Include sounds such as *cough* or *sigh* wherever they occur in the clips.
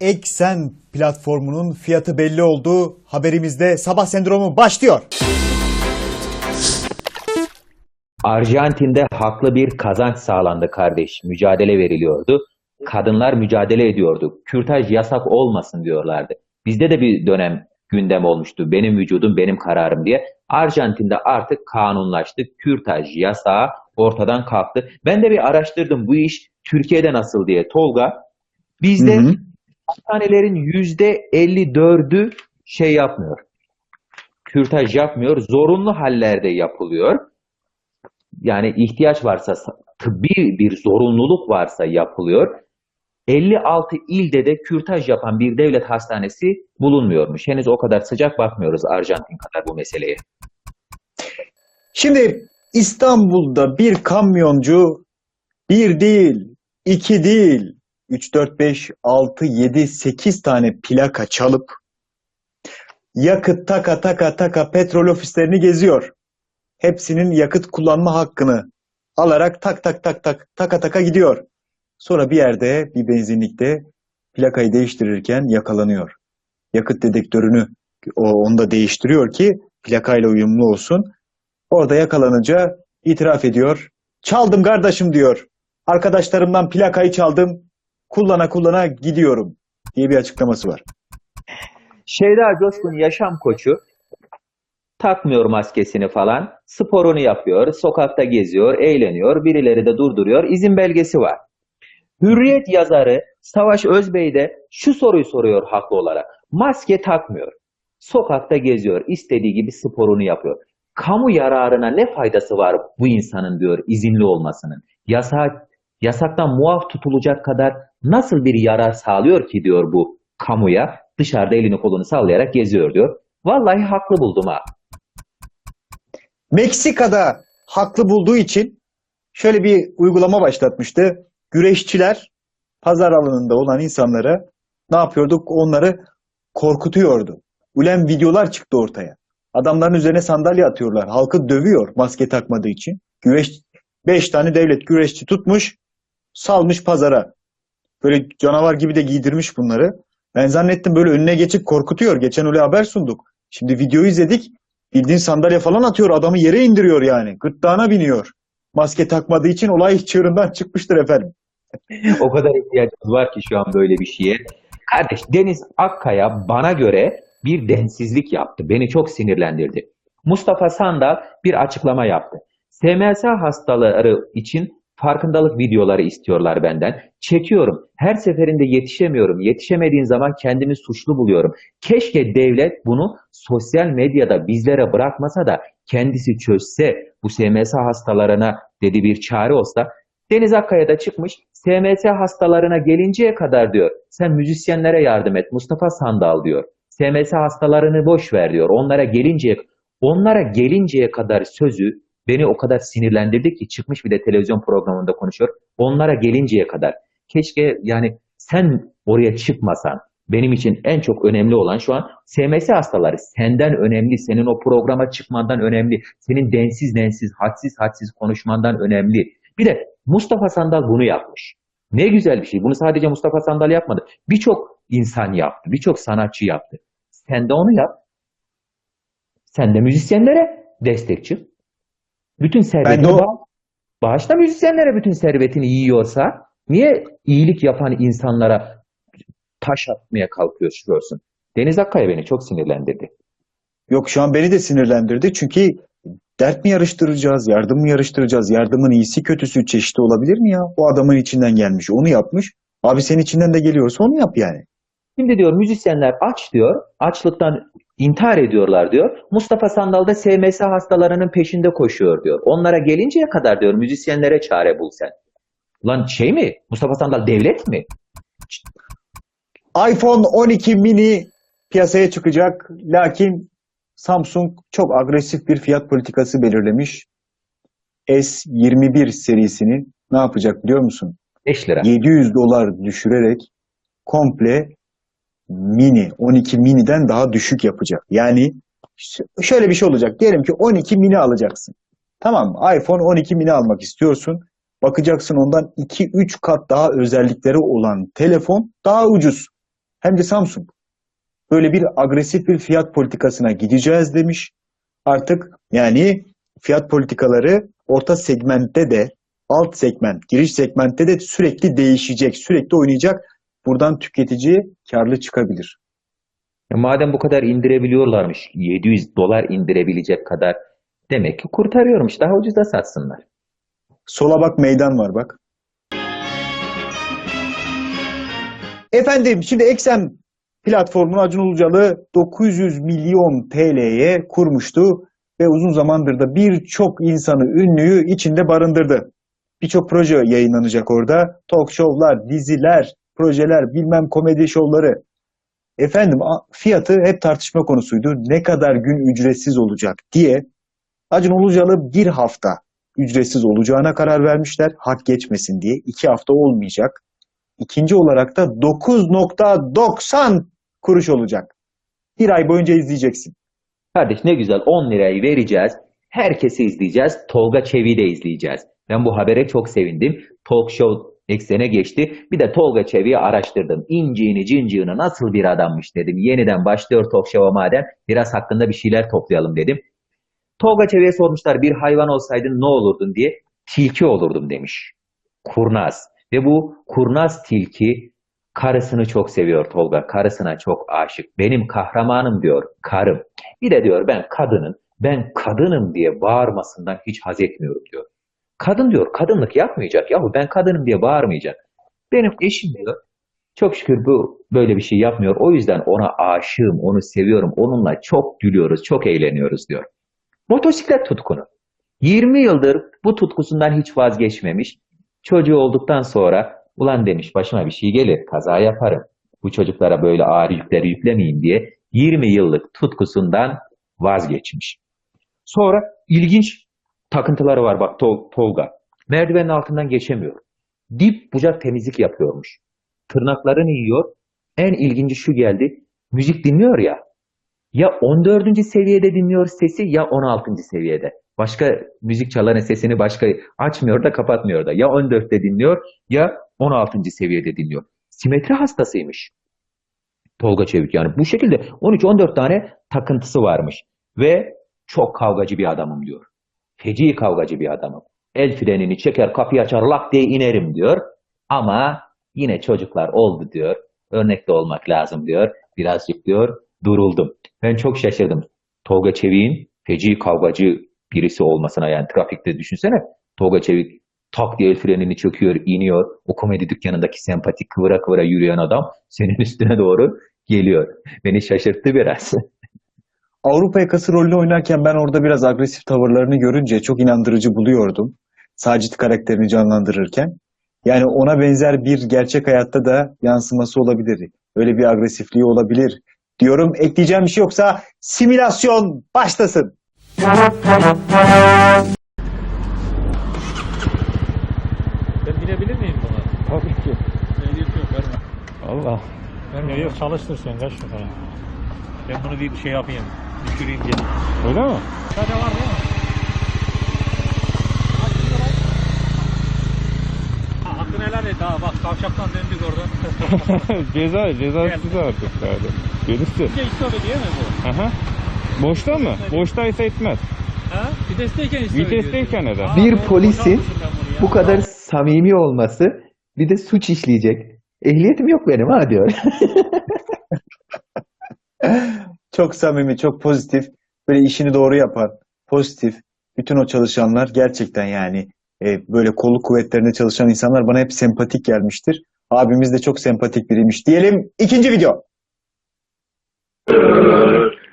Eksen platformunun fiyatı belli oldu. Haberimizde sabah sendromu başlıyor. Arjantin'de haklı bir kazanç sağlandı kardeş. Mücadele veriliyordu. Kadınlar mücadele ediyordu. Kürtaj yasak olmasın diyorlardı. Bizde de bir dönem gündem olmuştu. Benim vücudum benim kararım diye. Arjantin'de artık kanunlaştı. Kürtaj yasağı ortadan kalktı. Ben de bir araştırdım bu iş Türkiye'de nasıl diye. Tolga bizde Hı hı. Hastanelerin yüzde 54'ü şey yapmıyor. Kürtaj yapmıyor. Zorunlu hallerde yapılıyor yani ihtiyaç varsa, tıbbi bir zorunluluk varsa yapılıyor. 56 ilde de kürtaj yapan bir devlet hastanesi bulunmuyormuş. Henüz o kadar sıcak bakmıyoruz Arjantin kadar bu meseleye. Şimdi İstanbul'da bir kamyoncu bir değil, iki değil, 3, 4, 5, 6, 7, 8 tane plaka çalıp yakıt taka taka taka petrol ofislerini geziyor. Hepsinin yakıt kullanma hakkını alarak tak tak tak tak taka taka gidiyor. Sonra bir yerde bir benzinlikte plakayı değiştirirken yakalanıyor. Yakıt dedektörünü o onda değiştiriyor ki plakayla uyumlu olsun. Orada yakalanınca itiraf ediyor. Çaldım kardeşim diyor. Arkadaşlarımdan plakayı çaldım. Kullana kullana gidiyorum diye bir açıklaması var. Şeyda Coşkun yaşam koçu takmıyor maskesini falan. Sporunu yapıyor, sokakta geziyor, eğleniyor. Birileri de durduruyor. İzin belgesi var. Hürriyet yazarı Savaş Özbey de şu soruyu soruyor haklı olarak. Maske takmıyor. Sokakta geziyor. istediği gibi sporunu yapıyor. Kamu yararına ne faydası var bu insanın diyor izinli olmasının. Yasak, yasaktan muaf tutulacak kadar nasıl bir yarar sağlıyor ki diyor bu kamuya. Dışarıda elini kolunu sallayarak geziyor diyor. Vallahi haklı buldum ha. Meksika'da haklı bulduğu için şöyle bir uygulama başlatmıştı. Güreşçiler pazar alanında olan insanlara ne yapıyorduk? Onları korkutuyordu. Ulen videolar çıktı ortaya. Adamların üzerine sandalye atıyorlar. Halkı dövüyor maske takmadığı için. Güreş, beş tane devlet güreşçi tutmuş, salmış pazara. Böyle canavar gibi de giydirmiş bunları. Ben zannettim böyle önüne geçip korkutuyor. Geçen öyle haber sunduk. Şimdi videoyu izledik. Bildiğin sandalye falan atıyor. Adamı yere indiriyor yani. Gırtlağına biniyor. Maske takmadığı için olay *laughs* çığırından çıkmıştır efendim. *laughs* O kadar ihtiyacımız var ki şu an böyle bir şeye. Kardeş Deniz Akkaya bana göre bir densizlik yaptı. Beni çok sinirlendirdi. Mustafa Sandal bir açıklama yaptı. SMS hastaları için farkındalık videoları istiyorlar benden. Çekiyorum. Her seferinde yetişemiyorum. Yetişemediğin zaman kendimi suçlu buluyorum. Keşke devlet bunu sosyal medyada bizlere bırakmasa da kendisi çözse bu SMS hastalarına dedi bir çare olsa Deniz Akkaya da çıkmış SMS hastalarına gelinceye kadar diyor sen müzisyenlere yardım et Mustafa Sandal diyor. SMS hastalarını boş ver diyor. Onlara gelinceye onlara gelinceye kadar sözü beni o kadar sinirlendirdi ki çıkmış bir de televizyon programında konuşuyor. Onlara gelinceye kadar. Keşke yani sen oraya çıkmasan. Benim için en çok önemli olan şu an SMS hastaları senden önemli, senin o programa çıkmandan önemli, senin densiz densiz, hadsiz hadsiz konuşmandan önemli. Bir de Mustafa Sandal bunu yapmış. Ne güzel bir şey. Bunu sadece Mustafa Sandal yapmadı. Birçok insan yaptı, birçok sanatçı yaptı. Sen de onu yap. Sen de müzisyenlere destek çık. Bütün servetini o- bağ- bağışla müzisyenlere bütün servetini yiyorsa niye iyilik yapan insanlara taş atmaya kalkıyorsun? Deniz Akkaya beni çok sinirlendirdi. Yok şu an beni de sinirlendirdi. Çünkü dert mi yarıştıracağız, yardım mı yarıştıracağız? Yardımın iyisi kötüsü çeşitli olabilir mi ya? O adamın içinden gelmiş, onu yapmış. Abi senin içinden de geliyorsa onu yap yani. Şimdi diyor müzisyenler aç diyor. Açlıktan intihar ediyorlar diyor. Mustafa Sandal da SMS hastalarının peşinde koşuyor diyor. Onlara gelinceye kadar diyor müzisyenlere çare bul sen. Lan şey mi? Mustafa Sandal devlet mi? iPhone 12 mini piyasaya çıkacak. Lakin Samsung çok agresif bir fiyat politikası belirlemiş. S21 serisini ne yapacak biliyor musun? 5 lira. 700 dolar düşürerek komple mini 12 miniden daha düşük yapacak. Yani şöyle bir şey olacak. Diyelim ki 12 mini alacaksın. Tamam mı? iPhone 12 mini almak istiyorsun. Bakacaksın ondan 2-3 kat daha özellikleri olan telefon daha ucuz. hem de Samsung. Böyle bir agresif bir fiyat politikasına gideceğiz demiş. Artık yani fiyat politikaları orta segmentte de alt segment, giriş segmentte de sürekli değişecek, sürekli oynayacak. Buradan tüketici karlı çıkabilir. Ya madem bu kadar indirebiliyorlarmış, 700 dolar indirebilecek kadar demek ki kurtarıyormuş. Daha ucuza satsınlar. Sola bak meydan var bak. Efendim şimdi Eksem platformunu Acun Ilıcalı 900 milyon TL'ye kurmuştu ve uzun zamandır da birçok insanı, ünlüyü içinde barındırdı. Birçok proje yayınlanacak orada. Talk show'lar, diziler, projeler, bilmem komedi şovları. Efendim fiyatı hep tartışma konusuydu. Ne kadar gün ücretsiz olacak diye Acun Ilıcalı bir hafta ücretsiz olacağına karar vermişler. Hak geçmesin diye. iki hafta olmayacak. İkinci olarak da 9.90 kuruş olacak. Bir ay boyunca izleyeceksin. Kardeş ne güzel 10 lirayı vereceğiz. Herkesi izleyeceğiz. Tolga Çevik'i de izleyeceğiz. Ben bu habere çok sevindim. Talk show eksene geçti. Bir de Tolga Çevik'i araştırdım. İnciğini cinciğini nasıl bir adammış dedim. Yeniden başlıyor talk show'a madem. Biraz hakkında bir şeyler toplayalım dedim. Tolga Çevik'e sormuşlar bir hayvan olsaydın ne olurdun diye. Tilki olurdum demiş. Kurnaz. Ve bu kurnaz tilki karısını çok seviyor Tolga. Karısına çok aşık. Benim kahramanım diyor karım. Bir de diyor ben kadının, ben kadınım diye bağırmasından hiç haz etmiyorum diyor. Kadın diyor kadınlık yapmayacak. Yahu ben kadınım diye bağırmayacak. Benim eşim diyor. Çok şükür bu böyle bir şey yapmıyor. O yüzden ona aşığım, onu seviyorum. Onunla çok gülüyoruz, çok eğleniyoruz diyor. Motosiklet tutkunu. 20 yıldır bu tutkusundan hiç vazgeçmemiş. Çocuğu olduktan sonra ulan demiş başıma bir şey gelir, kaza yaparım. Bu çocuklara böyle ağır yükleri yüklemeyeyim diye 20 yıllık tutkusundan vazgeçmiş. Sonra ilginç takıntıları var bak Tol- Tolga. Merdivenin altından geçemiyor. Dip bucak temizlik yapıyormuş. Tırnaklarını yiyor. En ilginci şu geldi. Müzik dinliyor ya. Ya 14. seviyede dinliyor sesi ya 16. seviyede. Başka müzik çalanın sesini başka açmıyor da kapatmıyor da. Ya 14'te dinliyor ya 16. seviyede dinliyor. Simetri hastasıymış. Tolga Çevik yani bu şekilde 13-14 tane takıntısı varmış. Ve çok kavgacı bir adamım diyor. Feci kavgacı bir adamım. El frenini çeker kapıyı açar lak diye inerim diyor. Ama yine çocuklar oldu diyor. Örnekte olmak lazım diyor. Birazcık diyor duruldum. Ben çok şaşırdım. Tolga Çevik'in feci kavgacı birisi olmasına yani trafikte düşünsene. Tolga Çevik tak diye el frenini çöküyor, iniyor. O komedi dükkanındaki sempatik kıvıra kıvıra yürüyen adam senin *laughs* üstüne doğru geliyor. Beni şaşırttı biraz. Avrupa yakası rolünü oynarken ben orada biraz agresif tavırlarını görünce çok inandırıcı buluyordum. Sacit karakterini canlandırırken. Yani ona benzer bir gerçek hayatta da yansıması olabilir. Öyle bir agresifliği olabilir. Diyorum ekleyeceğim bir şey yoksa simülasyon başlasın. Ben binebilir miyim buna? Tabii ki. Yok verme. Allah. Verme. Yok, yok çalıştır sen kaç yukarı. Ben bunu bir şey yapayım. Düşüreyim diye. Öyle mi? Sadece var değil mi? Ha, Hakkını helal et ha bak kavşaktan döndük oradan. *laughs* ceza, ceza size artık yani. Gelirse. Bir de istop ediyor mu bu? Aha. Boşta mı? Boştaysa etmez. Ha? Vitesteyken istop. Vitesteyken eder. Aa, Bir doğru, polisin. Bu kadar samimi olması bir de suç işleyecek. Ehliyetim yok benim ha diyor. *laughs* Çok samimi, çok pozitif. Böyle işini doğru yapan, pozitif. Bütün o çalışanlar gerçekten yani e, böyle kolluk kuvvetlerinde çalışan insanlar bana hep sempatik gelmiştir. Abimiz de çok sempatik biriymiş. Diyelim ikinci video.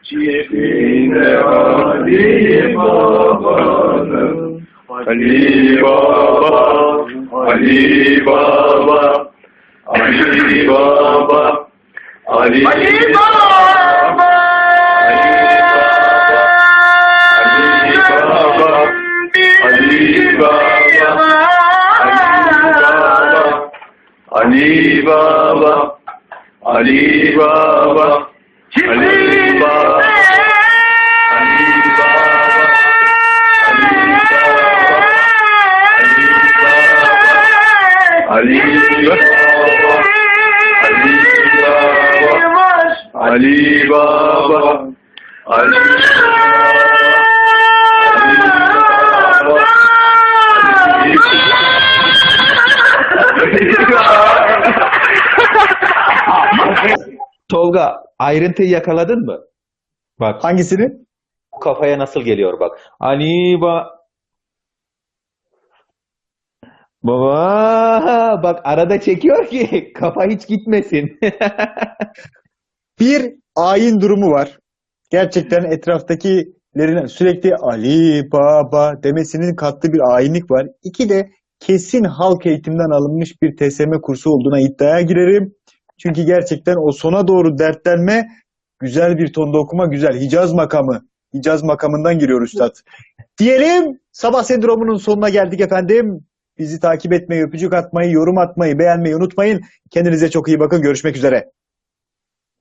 Çiftine Ali Baba'nın Ali Baba Ali Baba Ali Baba Ali Baba Ali Baba Ali Baba Ali Baba Ali Baba Ali Baba Ali Baba, Ali Baba, Ali Baba. *laughs* Tolga ayrıntıyı yakaladın mı? Bak Hangisini? bu kafaya nasıl geliyor bak. Ali ba Baba bak arada çekiyor ki *laughs* kafa hiç gitmesin. *laughs* Bir ayin durumu var. Gerçekten etraftakilerin sürekli Ali Baba demesinin kattığı bir ayinlik var. İki de kesin halk eğitimden alınmış bir TSM kursu olduğuna iddiaya girerim. Çünkü gerçekten o sona doğru dertlenme güzel bir tonda okuma güzel. Hicaz makamı. Hicaz makamından giriyor üstad. Diyelim sabah sendromunun sonuna geldik efendim. Bizi takip etmeyi, öpücük atmayı, yorum atmayı, beğenmeyi unutmayın. Kendinize çok iyi bakın. Görüşmek üzere.